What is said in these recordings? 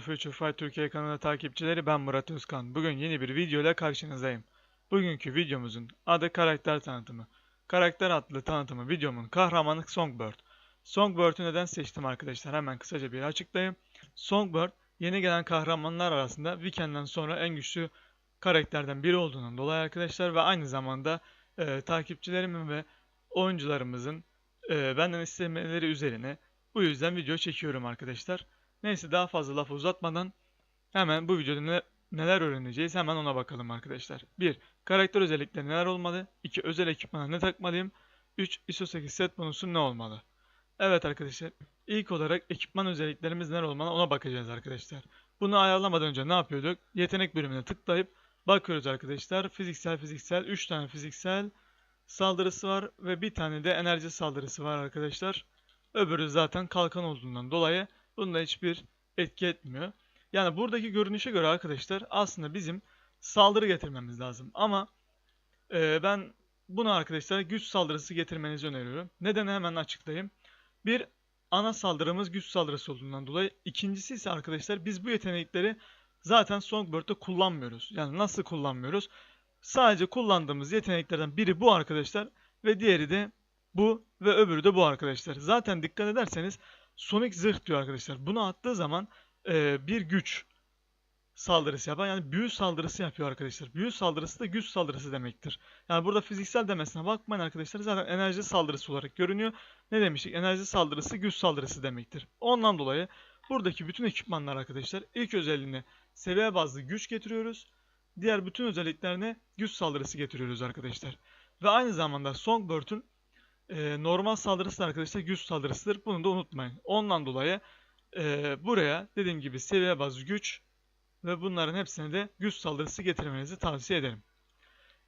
Future Fight Türkiye kanalı takipçileri ben Murat Özkan. Bugün yeni bir video ile karşınızdayım. Bugünkü videomuzun adı karakter tanıtımı. Karakter adlı tanıtımı videomun kahramanı Songbird. Songbird'ü neden seçtim arkadaşlar hemen kısaca bir açıklayayım. Songbird yeni gelen kahramanlar arasında Weekend'den sonra en güçlü karakterden biri olduğundan dolayı arkadaşlar ve aynı zamanda e, takipçilerimin ve oyuncularımızın e, benden istemeleri üzerine bu yüzden video çekiyorum arkadaşlar. Neyse daha fazla lafı uzatmadan hemen bu videoda ne- neler öğreneceğiz hemen ona bakalım arkadaşlar. 1. Karakter özellikleri neler olmalı? 2. Özel ekipmana ne takmalıyım? 3. ISO 8 set bonusu ne olmalı? Evet arkadaşlar ilk olarak ekipman özelliklerimiz neler olmalı ona bakacağız arkadaşlar. Bunu ayarlamadan önce ne yapıyorduk? Yetenek bölümüne tıklayıp bakıyoruz arkadaşlar. Fiziksel fiziksel 3 tane fiziksel saldırısı var ve bir tane de enerji saldırısı var arkadaşlar. Öbürü zaten kalkan olduğundan dolayı bunda hiçbir etki etmiyor. Yani buradaki görünüşe göre arkadaşlar aslında bizim saldırı getirmemiz lazım. Ama e, ben bunu arkadaşlar güç saldırısı getirmenizi öneriyorum. Nedenini hemen açıklayayım. Bir ana saldırımız güç saldırısı olduğundan dolayı. İkincisi ise arkadaşlar biz bu yetenekleri zaten Songbird'de kullanmıyoruz. Yani nasıl kullanmıyoruz? Sadece kullandığımız yeteneklerden biri bu arkadaşlar ve diğeri de bu ve öbürü de bu arkadaşlar. Zaten dikkat ederseniz Sonic zırh diyor arkadaşlar. Bunu attığı zaman e, bir güç saldırısı yapan yani büyü saldırısı yapıyor arkadaşlar. Büyü saldırısı da güç saldırısı demektir. Yani burada fiziksel demesine bakmayın arkadaşlar. Zaten enerji saldırısı olarak görünüyor. Ne demiştik? Enerji saldırısı güç saldırısı demektir. Ondan dolayı buradaki bütün ekipmanlar arkadaşlar ilk özelliğine seviye bazlı güç getiriyoruz. Diğer bütün özelliklerine güç saldırısı getiriyoruz arkadaşlar. Ve aynı zamanda Songbird'ün e, normal saldırısı da arkadaşlar güç saldırısıdır. Bunu da unutmayın. Ondan dolayı e, buraya dediğim gibi seviye bazlı güç ve bunların hepsine de güç saldırısı getirmenizi tavsiye ederim.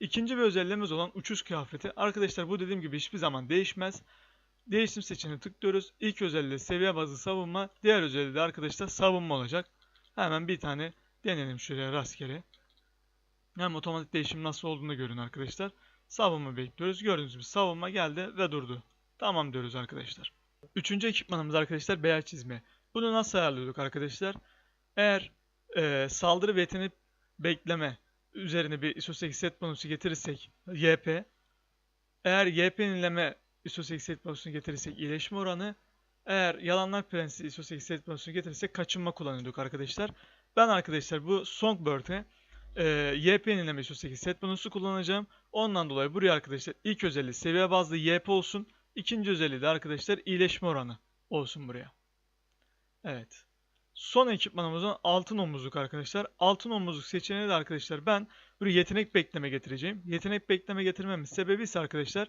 İkinci bir özelliğimiz olan uçuş kıyafeti. Arkadaşlar bu dediğim gibi hiçbir zaman değişmez. Değişim seçeneğine tıklıyoruz. İlk özelliği seviye bazlı savunma. Diğer özelliği de arkadaşlar savunma olacak. Hemen bir tane deneyelim şuraya rastgele. Hem otomatik değişim nasıl olduğunu görün arkadaşlar. Savunma bekliyoruz. Gördüğünüz gibi savunma geldi ve durdu. Tamam diyoruz arkadaşlar. Üçüncü ekipmanımız arkadaşlar beyaz çizme. Bunu nasıl ayarlıyorduk arkadaşlar? Eğer e, saldırı ve yetenek bekleme üzerine bir ISO 8 set bonusu getirirsek YP. Eğer YP yenileme ISO 8 set bonusunu getirirsek iyileşme oranı. Eğer yalanlar prensi ISO 8 set bonusunu getirirsek kaçınma kullanıyorduk arkadaşlar. Ben arkadaşlar bu Songbird'e e, YP yenileme ISO 8 set bonusu kullanacağım. Ondan dolayı buraya arkadaşlar ilk özelliği seviye bazlı YP olsun. İkinci özelliği de arkadaşlar iyileşme oranı olsun buraya. Evet. Son ekipmanımız olan altın omuzluk arkadaşlar. Altın omuzluk seçeneği de arkadaşlar ben buraya yetenek bekleme getireceğim. Yetenek bekleme getirmemin sebebi ise arkadaşlar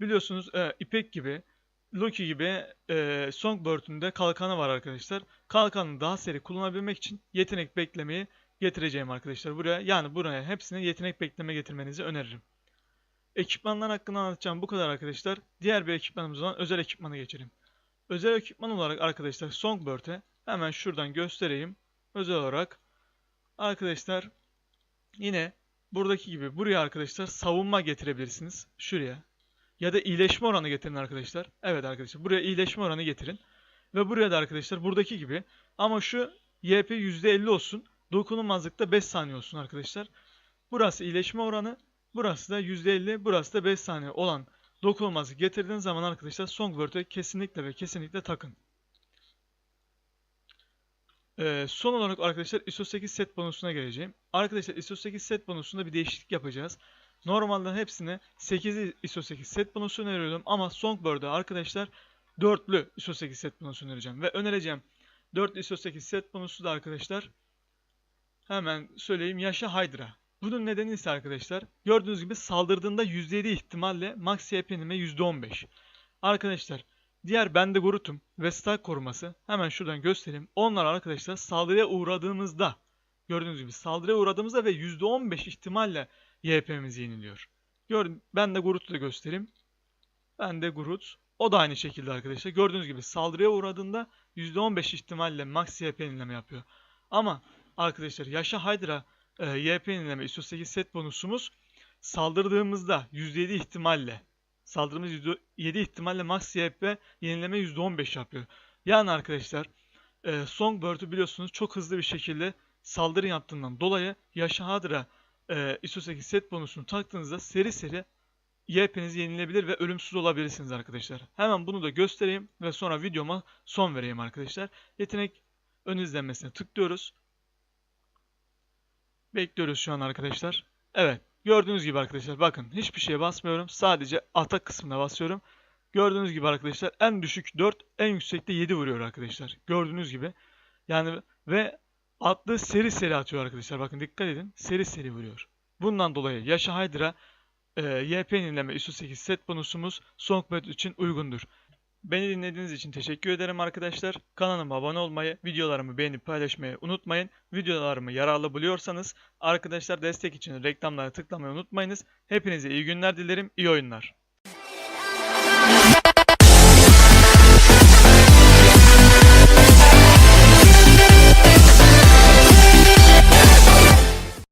biliyorsunuz e, İpek gibi Loki gibi e, Songbird'ün de kalkanı var arkadaşlar. Kalkanı daha seri kullanabilmek için yetenek beklemeyi getireceğim arkadaşlar buraya. Yani buraya hepsine yetenek bekleme getirmenizi öneririm. Ekipmanlar hakkında anlatacağım bu kadar arkadaşlar. Diğer bir ekipmanımız olan özel ekipmana geçelim. Özel ekipman olarak arkadaşlar Songbird'e hemen şuradan göstereyim. Özel olarak arkadaşlar yine buradaki gibi buraya arkadaşlar savunma getirebilirsiniz. Şuraya. Ya da iyileşme oranı getirin arkadaşlar. Evet arkadaşlar buraya iyileşme oranı getirin. Ve buraya da arkadaşlar buradaki gibi ama şu YP %50 olsun. Dokunulmazlıkta 5 saniye olsun arkadaşlar. Burası iyileşme oranı. Burası da %50. Burası da 5 saniye olan dokunulmazlık getirdiğiniz zaman arkadaşlar Songbird'e kesinlikle ve kesinlikle takın. Ee, son olarak arkadaşlar ISO 8 set bonusuna geleceğim. Arkadaşlar ISO 8 set bonusunda bir değişiklik yapacağız. Normalde hepsine 8 ISO 8 set bonusu öneriyordum ama Songbird'e arkadaşlar 4'lü ISO 8 set bonusu önereceğim. Ve önereceğim 4 ISO 8 set bonusu da arkadaşlar hemen söyleyeyim Yaşa Hydra. Bunun nedeni ise arkadaşlar gördüğünüz gibi saldırdığında %7 ihtimalle max HP inme %15. Arkadaşlar diğer bende Groot'um ve Stark koruması hemen şuradan göstereyim. Onlar arkadaşlar saldırıya uğradığımızda gördüğünüz gibi saldırıya uğradığımızda ve %15 ihtimalle YP'miz yeniliyor. Gördüm. Ben de Groot'u da göstereyim. Ben de Groot. O da aynı şekilde arkadaşlar. Gördüğünüz gibi saldırıya uğradığında %15 ihtimalle max YP yenileme yapıyor. Ama arkadaşlar Yaşa Hydra e, YP yenileme ISO 8 set bonusumuz saldırdığımızda %7 ihtimalle saldırımız %7 ihtimalle max YP yenileme %15 yapıyor. Yani arkadaşlar e, Songbird'ü biliyorsunuz çok hızlı bir şekilde saldırı yaptığından dolayı Yaşa Hadra e, ISO 8 set bonusunu taktığınızda seri seri YP'niz yenilebilir ve ölümsüz olabilirsiniz arkadaşlar. Hemen bunu da göstereyim ve sonra videoma son vereyim arkadaşlar. Yetenek ön izlenmesine tıklıyoruz. Bekliyoruz şu an arkadaşlar. Evet gördüğünüz gibi arkadaşlar bakın hiçbir şeye basmıyorum. Sadece atak kısmına basıyorum. Gördüğünüz gibi arkadaşlar en düşük 4 en yüksekte 7 vuruyor arkadaşlar. Gördüğünüz gibi. Yani ve atlı seri seri atıyor arkadaşlar. Bakın dikkat edin. Seri seri vuruyor. Bundan dolayı Yaşa Hydra e, YP yenileme ISO 8 set bonusumuz Songbird için uygundur. Beni dinlediğiniz için teşekkür ederim arkadaşlar. Kanalıma abone olmayı, videolarımı beğenip paylaşmayı unutmayın. Videolarımı yararlı buluyorsanız arkadaşlar destek için reklamlara tıklamayı unutmayınız. Hepinize iyi günler dilerim, iyi oyunlar.